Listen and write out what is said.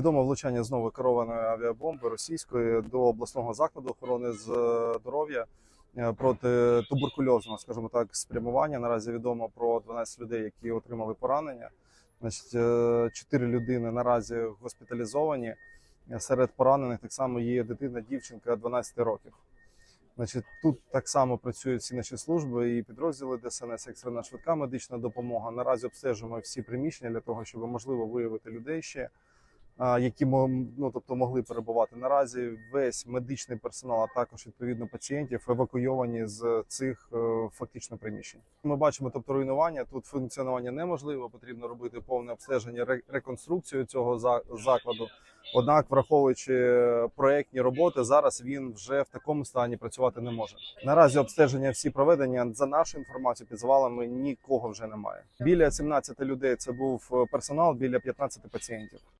Відомо влучання знову керованої авіабомби російської до обласного закладу охорони здоров'я е, проти туберкульозного, скажімо так, спрямування. Наразі відомо про 12 людей, які отримали поранення. Значить, е, 4 людини наразі госпіталізовані. Е, Серед поранених так само є дитина, дівчинка 12 років. Значить, тут так само працюють всі наші служби і підрозділи ДСНС, екстрена швидка медична допомога. Наразі обстежуємо всі приміщення для того, щоб можливо виявити людей ще, які ну, тобто могли перебувати. Наразі весь медичний персонал, а також відповідно пацієнтів евакуйовані з цих е, фактично приміщень. Ми бачимо, тобто руйнування. Тут функціонування неможливо. Потрібно робити повне обстеження, реконструкцію цього за- закладу. Однак, враховуючи проектні роботи, зараз він вже в такому стані працювати не може. Наразі обстеження всі проведення за нашу інформацію під завалами нікого вже немає. Біля 17 людей це був е, персонал, біля 15 пацієнтів.